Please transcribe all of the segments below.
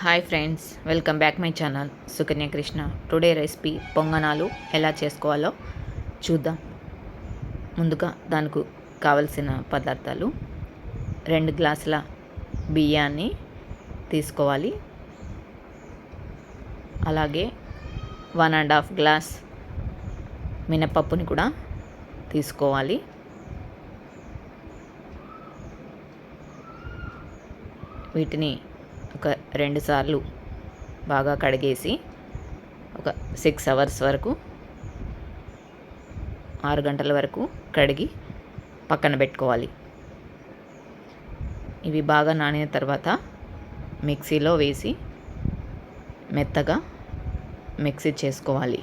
Hi friends welcome back my channel. Sukanya Krishna. Today recipe పొంగనాలు ఎలా చేసుకోవాలో చూద్దాం. ముందుగా దానికి కావలసిన పదార్థాలు. రెండు గ్లాసుల బియ్యాన్ని తీసుకోవాలి. అలాగే వన్ అండ్ హాఫ్ గ్లాస్ మినపప్పుని కూడా తీసుకోవాలి. వీటిని ఒక రెండు సార్లు బాగా కడిగేసి ఒక సిక్స్ అవర్స్ వరకు ఆరు గంటల వరకు కడిగి పక్కన పెట్టుకోవాలి. ఇవి బాగా నానిన తర్వాత మిక్సీలో వేసి మెత్తగా మిక్సీ చేసుకోవాలి.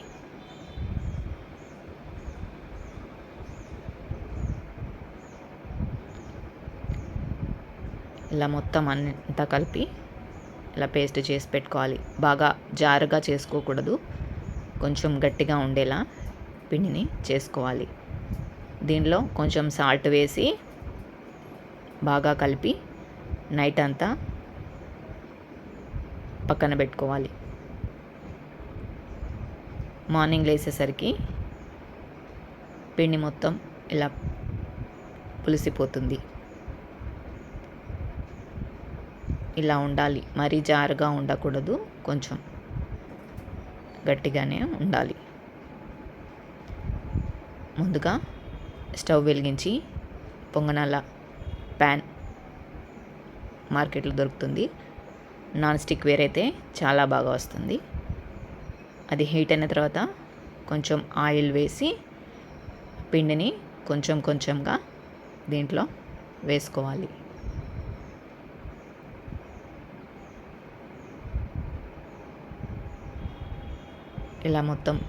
ఇలా మొత్తం అంతా కలిపి ఇలా పేస్ట్ చేసి పెట్టుకోవాలి. బాగా జారుగా చేసుకోకూడదు. కొంచెం గట్టిగా ఉండేలా పిండిని చేసుకోవాలి. దీనిలో కొంచెం సాల్ట్ వేసి బాగా కలిపి నైట్ అంతా పక్కన పెట్టుకోవాలి. మార్నింగ్ లేసేసరికి పిండి మొత్తం ఇలా పులిసిపోతుంది. ఇలా ఉండాలి. మరీ జారుగా ఉండకూడదు. కొంచెం గట్టిగానే ఉండాలి. ముందుగా స్టవ్ వెలిగించి పొంగనాల ప్యాన్ మార్కెట్లో దొరుకుతుంది. నాన్ స్టిక్ వేరైతే చాలా బాగా వస్తుంది. అది హీట్ అయిన తర్వాత కొంచెం ఆయిల్ వేసి పిండిని కొంచెం కొంచెంగా దీంట్లో వేసుకోవాలి. ఇలా మొత్తం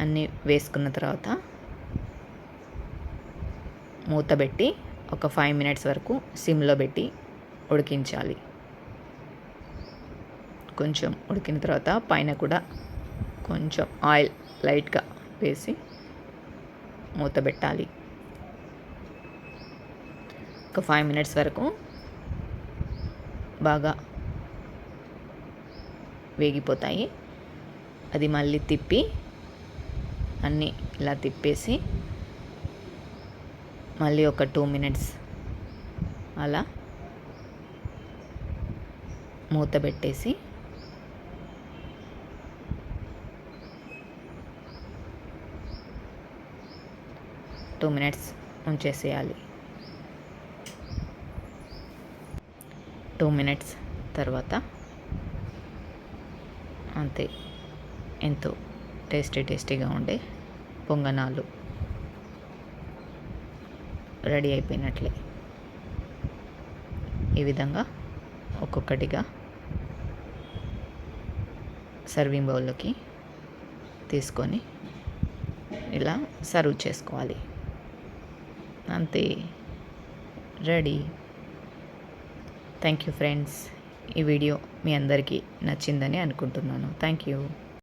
అన్నీ వేసుకున్న తర్వాత మూత పెట్టి ఒక ఫైవ్ మినిట్స్ వరకు సిమ్లో పెట్టి ఉడికించాలి. కొంచెం ఉడికిన తర్వాత పైన కూడా కొంచెం ఆయిల్ లైట్గా వేసి మూత పెట్టాలి. ఒక ఫైవ్ మినిట్స్ వరకు బాగా వేగిపోతాయి. అది మళ్ళీ తిప్పి అన్నీ ఇలా తిప్పేసి మళ్ళీ ఒక టూ మినిట్స్ అలా మూత పెట్టేసి టూ మినిట్స్ ఉంచేసేయాలి. టూ మినిట్స్ తర్వాత అంతే. ఎంతో టేస్టీ టేస్టీగా ఉండే పొంగనాలు. రెడీ అయిపోయినట్లే. ఈ విధంగా ఒక్కొక్కటిగా సర్వింగ్ బౌల్లోకి తీసుకొని ఇలా సర్వ్ చేసుకోవాలి. అంతే. రెడీ. Thank you friends. ఈ వీడియో మీ అందరికీ నచ్చిందని అనుకుంటున్నాను. Thank you.